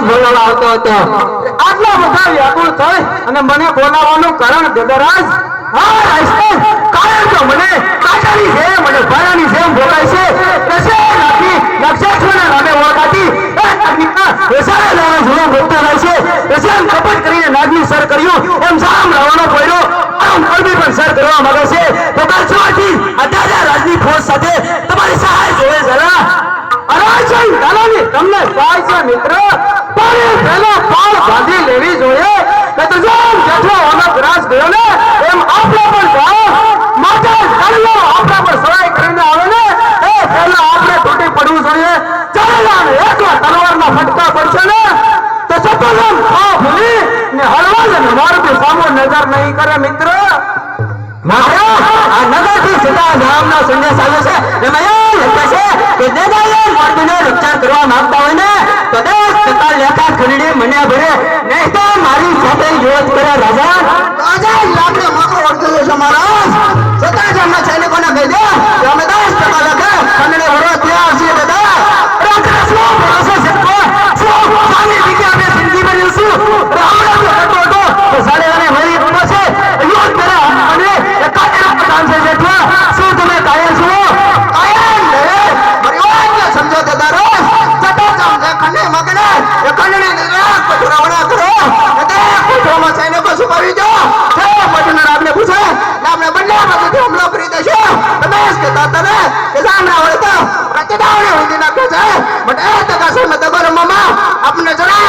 બોલાવવા આવતો હતો આટલા બધા વ્યાકુળ થઈ અને મને બોલાવવાનું કારણ ગદરાજ. હા કારણ તો મને. વેસારા લેવા જોડે બોલતો રહે છે. વેસાન કપટ કરીને નાગની સર કર્યું. એમ સામ રાવણો પડ્યો. આમ કલબી પણ સર કરવા માંગે છે. તો કરછવાથી અત્યારે રાજની ફોજ સામો નહીં કરે મિત્ર? કરવા માંગતા હોય ને, તો દસ ટકા લેખા ખરીદી મને ભરે. મારી સાથે યુદ્ધ કરે રાજા. રાજા લાગે મારો ઓળખેલો છે મહારાજ ખંડણી નિરાશ પધરાવણા કરો. અને કોઠામાં સૈનિકો કરી દો છે પટના આપને પૂછે આપણે બંને બાજુથી હુમલો કરી દેશો. તમે જ કહેતા હતા ને, કે સામે આવે તો પ્રતિદાવણી ઊંધી નાખે છે. બટ એ ટકા સામે દગો રમવામાં આપણે જરાય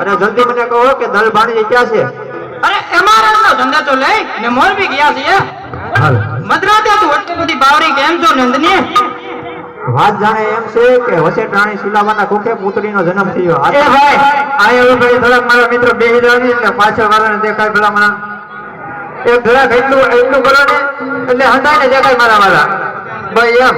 અને જલ્દી મને કહો કે દલ ભાણી ક્યાં છે. અરે એમાં નો ધંધા તો લઈ ને મોરબી ગયા છે મદ્રાતે તું એટલી બધી બાવરી કેમ છો નંદની. વાત જાણે એમ છે કે વસેટ રાણી શીલાબાના કુખે પુત્રીનો જન્મ થયો. એ ભાઈ! આ એવું ભાઈ થોડાક મારા મિત્ર બે હિરાની એટલે પાછળ વાળાને દેખાય પેલા મને એ થોડાક એટલું એટલું કરો ને એટલે હંધાઈને દેખાય મારા મારા ભાઈ એમ.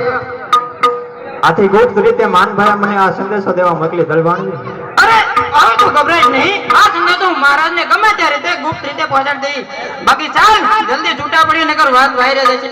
આથી ગુપ્ત રીતે માનભાઈ મને આ સંદેશો દેવા મોકલી દલવાણી અરે હવે તું ગભરાય નહીં. આ સંદેશો તો હું મહારાજને ગમે તે રીતે ગુપ્ત રીતે પહોંચાડી દઈશ. બાકી ચાલ જલ્દી છૂટા પડી નકર વાત વાયરે જશે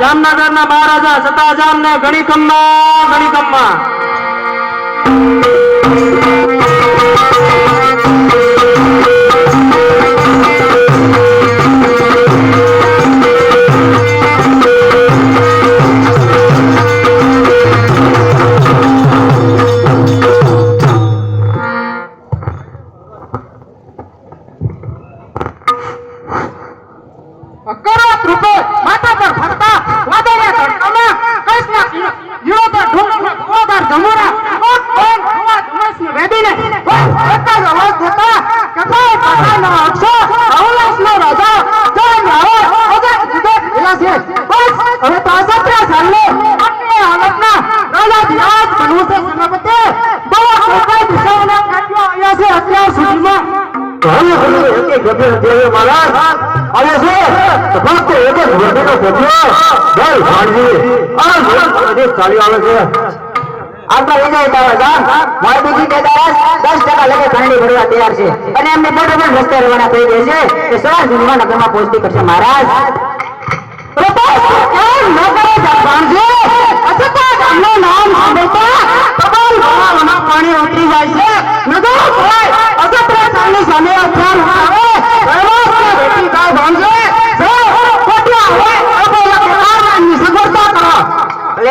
જામનગરના મહારાજા સતાજામ ને ઘણી કમ્મા કે પહોંચતી કરશે મહારાજ. પાણી ઉતરી જાય છે. નગર હોય સામે અભિયાન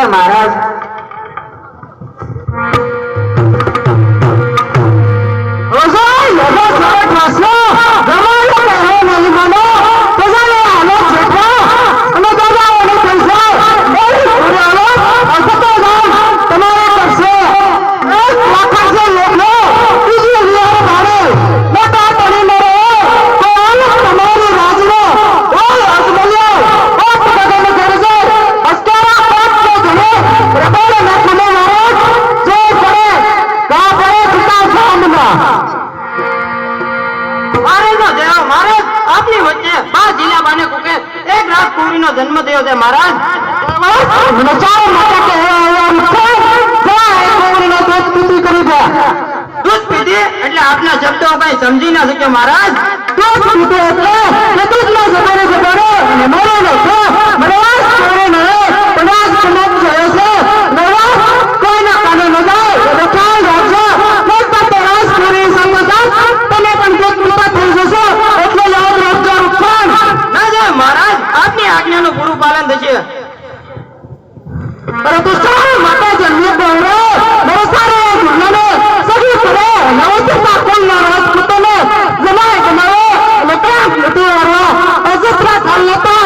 महाराज આ પુરીનો જન્મ થયો છે, મહારાજ. નચાવો માતા કે પુરીનો દૂધ પીધી કરી દે દૂધ પીધી એટલે આપના શબ્દો કઈ સમજી ના શકે મહારાજ. દૂધ પીધું એટલે દૂધમાં જમાને જમાડો અને મરો પરંતુ સૌ માતા જન્મે બહેનો નવસારી જિલ્લાને સગી પડે. નવસેતા કુલના રાજપૂતોને જમાય બનાવો અને ત્રણ જ્યોતિવાળા અજસ્ર સાલ્યતા